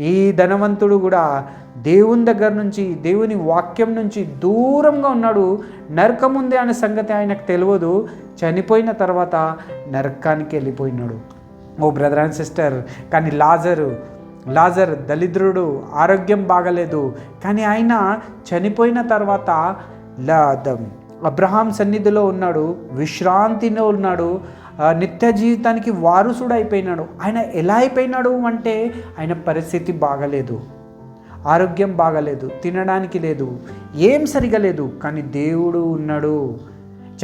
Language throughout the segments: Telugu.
ఈ ధనవంతుడు కూడా దేవుని దగ్గర నుంచి దేవుని వాక్యం నుంచి దూరంగా ఉన్నాడు. నరకం ఉంది అనే సంగతి ఆయనకు తెలియదు. చనిపోయిన తర్వాత నరకానికి వెళ్ళిపోయినాడు. ఓ బ్రదర్ అండ్ సిస్టర్ కానీ లాజరు లాజర్ దళిద్రుడు ఆరోగ్యం బాగలేదు. కానీ ఆయన చనిపోయిన తర్వాత లా ద- అబ్రహాం సన్నిధిలో ఉన్నాడు విశ్రాంతిలో ఉన్నాడు. నిత్య జీవితానికి వారసుడు అయిపోయినాడు. ఆయన ఎలా అయిపోయినాడు అంటే ఆయన పరిస్థితి బాగలేదు. ఆరోగ్యం బాగలేదు. తినడానికి లేదు. ఏం సరిగా లేదు. కానీ దేవుడు ఉన్నాడు.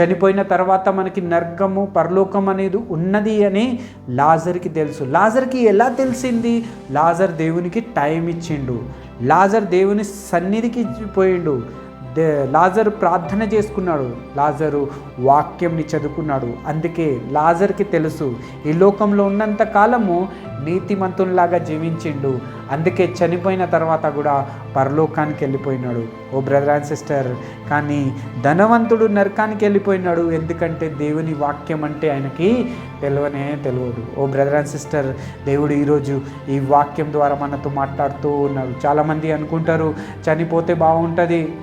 చనిపోయిన తర్వాత మనకి నర్గము పరలోకం అనేది ఉన్నది అని లాజర్కి తెలుసు. లాజర్కి ఎలా తెలిసింది? లాజర్ దేవునికి టైం ఇచ్చిండు. లాజర్ దేవుని సన్నిధికి పోయిండు. లాజరు ప్రార్థన చేసుకున్నాడు. లాజరు వాక్యంని చదువుకున్నాడు. అందుకే లాజర్కి తెలుసు ఈ లోకంలో ఉన్నంత కాలము నీతిమంతునిలాగా జీవించిండు. అందుకే చనిపోయిన తర్వాత కూడా పరలోకానికి వెళ్ళిపోయినాడు. ఓ బ్రదర్ అండ్ సిస్టర్ కానీ ధనవంతుడు నరకానికి వెళ్ళిపోయినాడు. ఎందుకంటే దేవుని వాక్యం అంటే ఆయనకి తెలియనే తెలియదు. ఓ బ్రదర్ అండ్ సిస్టర్ దేవుడు ఈరోజు ఈ వాక్యం ద్వారా మనతో మాట్లాడుతూ ఉన్నాడు చాలామంది అనుకుంటారు చనిపోతే బాగుంటుంది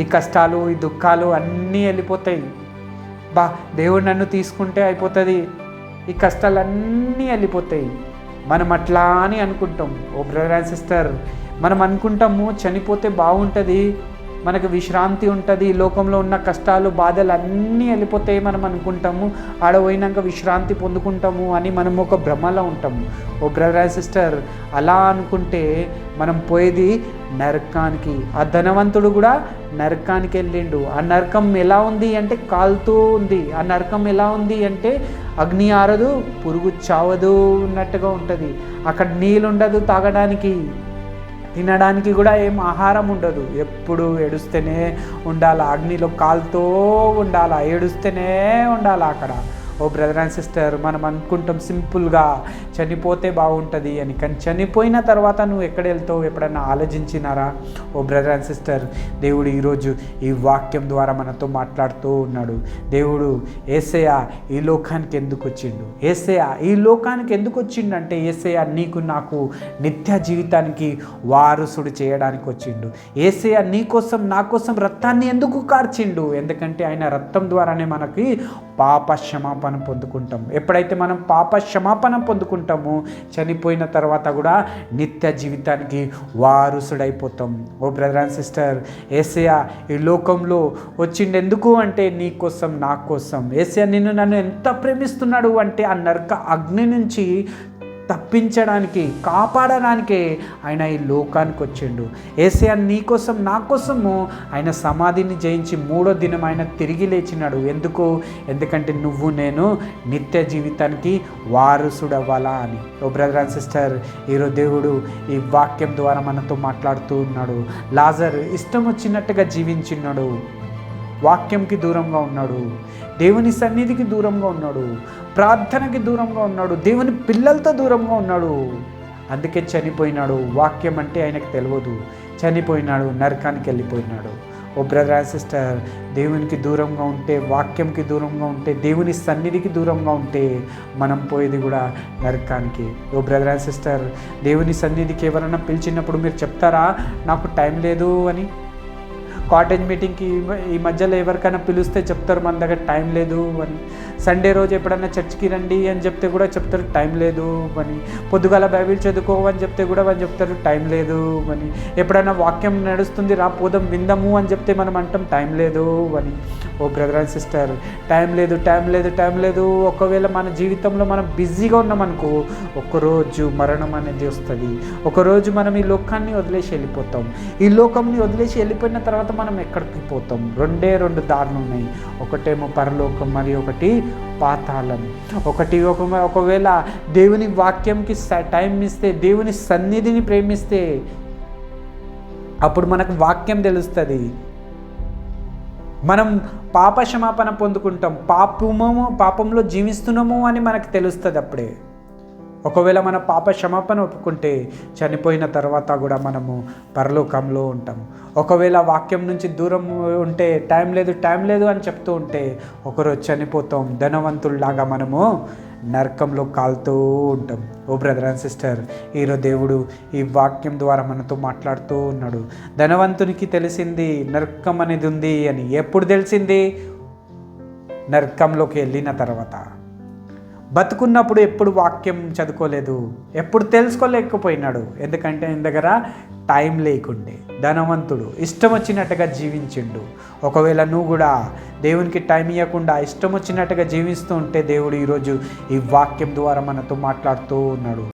ఈ కష్టాలు ఈ దుఃఖాలు అన్నీ వెళ్ళిపోతాయి. బా దేవుడు నన్ను తీసుకుంటే అయిపోతుంది. ఈ కష్టాలన్నీ వెళ్ళిపోతాయి. మనం అట్లా అని అనుకుంటాం. ఓ బ్రదర్ అండ్ సిస్టర్ మనం అనుకుంటాము చనిపోతే బాగుంటుంది. మనకు విశ్రాంతి ఉంటుంది ఈ లోకంలో ఉన్న కష్టాలు బాధలు అన్నీ వెళ్ళిపోతాయి మనం అనుకుంటాము. ఆడ పోయినాక విశ్రాంతి పొందుకుంటాము అని మనం ఒక భ్రమలో ఉంటాము. ఓ బ్రదర్ అండ్ సిస్టర్ అలా అనుకుంటే మనం పోయేది నరకానికి. ఆ ధనవంతుడు కూడా నరకానికి వెళ్ళిండు. ఆ నరకం ఎలా ఉంది అంటే కాలుతూ ఉంది. ఆ నరకం ఎలా ఉంది అంటే అగ్ని ఆరదు పురుగు చావదు ఉన్నట్టుగా ఉంటుంది. అక్కడ నీళ్ళు ఉండదు తాగడానికి. తినడానికి కూడా ఏం ఆహారం ఉండదు. ఎప్పుడు ఏడుస్తూనే ఉండాలి. అగ్నిలో కాలుతో ఉండాలా. ఏడుస్తూనే ఉండాలి అక్కడ. ఓ బ్రదర్ అండ్ సిస్టర్ మనం అనుకుంటాం సింపుల్గా చనిపోతే బాగుంటుంది అని. కానీ చనిపోయిన తర్వాత నువ్వు ఎక్కడ వెళ్తావు? ఎప్పుడైనా ఆలోచించినారా? ఓ బ్రదర్ అండ్ సిస్టర్ దేవుడు ఈరోజు ఈ వాక్యం ద్వారా మనతో మాట్లాడుతూ ఉన్నాడు. దేవుడు ఏసయ ఈ లోకానికి ఎందుకు వచ్చిండు? ఏసయ ఈ లోకానికి ఎందుకు వచ్చిండు అంటే ఏసయ నీకు నాకు నిత్య జీవితానికి వారసుడు చేయడానికి వచ్చిండు. ఏసయ నీ కోసం నా కోసం రక్తాన్ని ఎందుకు కార్చిండు? ఎందుకంటే ఆయన రక్తం ద్వారానే మనకి పాప క్షమాపణ పొందుకుంటాం ఎప్పుడైతే మనం పాప క్షమాపణ పొందుకుంటామో చనిపోయిన తర్వాత కూడా నిత్య జీవితానికి వారసుడైపోతాం. ఓ బ్రదర్ అండ్ సిస్టర్ ఏసయ ఈ లోకంలో వచ్చిండెందుకు అంటే నీ కోసం నా కోసం? ఏసయ నిన్ను నన్ను ఎంత ప్రేమిస్తున్నాడు అంటే ఆ నరక అగ్ని నుంచి తప్పించడానికి కాపాడడానికి ఆయన ఈ లోకానికి వచ్చిండు. ఏసయ నీ కోసం నా కోసము ఆయన సమాధిని జయించి మూడో దినం ఆయన తిరిగి లేచినాడు. ఎందుకు? ఎందుకంటే నువ్వు నేను నిత్య జీవితానికి వారసుడవ్వాలా అని. ఓ బ్రదర్ అండ్ సిస్టర్ ఈరోజు దేవుడు ఈ వాక్యం ద్వారా మనతో మాట్లాడుతూ ఉన్నాడు. లాజర్ ఇష్టం వచ్చినట్టుగా జీవించున్నాడు. వాక్యంకి దూరంగా ఉన్నాడు. దేవుని సన్నిధికి దూరంగా ఉన్నాడు. ప్రార్థనకి దూరంగా ఉన్నాడు. దేవుని పిల్లలతో దూరంగా ఉన్నాడు. అందుకే చనిపోయినాడు. వాక్యం అంటే ఆయనకు తెలియదు. చనిపోయినాడు నరకానికి వెళ్ళిపోయినాడు. ఓ బ్రదర్ అండ్ సిస్టర్ దేవునికి దూరంగా ఉంటే వాక్యంకి దూరంగా ఉంటే దేవుని సన్నిధికి దూరంగా ఉంటే మనం పోయేది కూడా నరకానికి. ఓ బ్రదర్ అండ్ సిస్టర్ దేవుని సన్నిధికి ఎవరైనా పిలిచినప్పుడు మీరు చెప్తారా? నాకు టైం లేదు అని? కాటేజ్ మీటింగ్కి ఈ మధ్యలో ఎవరికైనా పిలిస్తే చెప్తారు మన దగ్గర టైం లేదు అని. సండే రోజు ఎప్పుడైనా చర్చ్కి రండి అని చెప్తే కూడా చెప్తారు టైం లేదు అని. పొద్దుగాల బైబిల్ చదువుకోవని చెప్తే కూడా వాళ్ళు చెప్తారు టైం లేదు అని. ఎప్పుడైనా వాక్యం నడుస్తుంది రా పోదాం విందాము అని చెప్తే మనం అంటాం టైం లేదు అని. ఓ బ్రదర్ అండ్ సిస్టర్ టైం లేదు టైం లేదు టైం లేదు. ఒకవేళ మన జీవితంలో మనం బిజీగా ఉన్నామనుకో ఒకరోజు మరణం అనేది వస్తుంది. ఒకరోజు మనం ఈ లోకాన్ని వదిలేసి వెళ్ళిపోతాం. ఈ లోకంని వదిలేసి వెళ్ళిపోయిన తర్వాత మనం ఎక్కడికి పోతాం? రెండే రెండు దారులు ఉన్నాయి ఒకటేమో పరలోకం మరి ఒకటి పాతాళం. ఒకటి ఒక ఒకవేళ దేవుని వాక్యంకి టైం ఇస్తే దేవుని సన్నిధిని ప్రేమిస్తే అప్పుడు మనకు వాక్యం తెలుస్తుంది. మనం పాప క్షమాపణ పొందుకుంటాం. పాపము పాపంలో జీవిస్తున్నాము అని మనకు తెలుస్తుంది అప్పుడే. ఒకవేళ మన పాప క్షమాపణ ఒప్పుకుంటే చనిపోయిన తర్వాత కూడా మనము పరలోకంలో ఉంటాము ఒకవేళ వాక్యం నుంచి దూరం ఉంటే టైం లేదు టైం లేదు అని చెప్తూ ఉంటే ఒకరోజు చనిపోతాం. ధనవంతుల్లాగా మనము నరకంలో కాలుతూ ఉంటాం. ఓ బ్రదర్ అండ్ సిస్టర్ ఈరోజు దేవుడు ఈ వాక్యం ద్వారా మనతో మాట్లాడుతూ ఉన్నాడు. ధనవంతునికి తెలిసింది నరకం అనేది ఉంది అని ఎప్పుడు తెలిసింది? నరకంలోకి వెళ్ళిన తర్వాత. బతుకున్నప్పుడు ఎప్పుడు వాక్యం చదువుకోలేదు ఎప్పుడు తెలుసుకోలేకపోయినాడు. ఎందుకంటే ఆయన దగ్గర టైం లేకుండే ధనవంతుడు ఇష్టం వచ్చినట్టుగా జీవించిండు. ఒకవేళ నువ్వు కూడా దేవునికి టైం ఇవ్వకుండా ఇష్టం వచ్చినట్టుగా జీవిస్తూ ఉంటే దేవుడు ఈరోజు ఈ వాక్యం ద్వారా మనతో మాట్లాడుతూ ఉన్నాడు.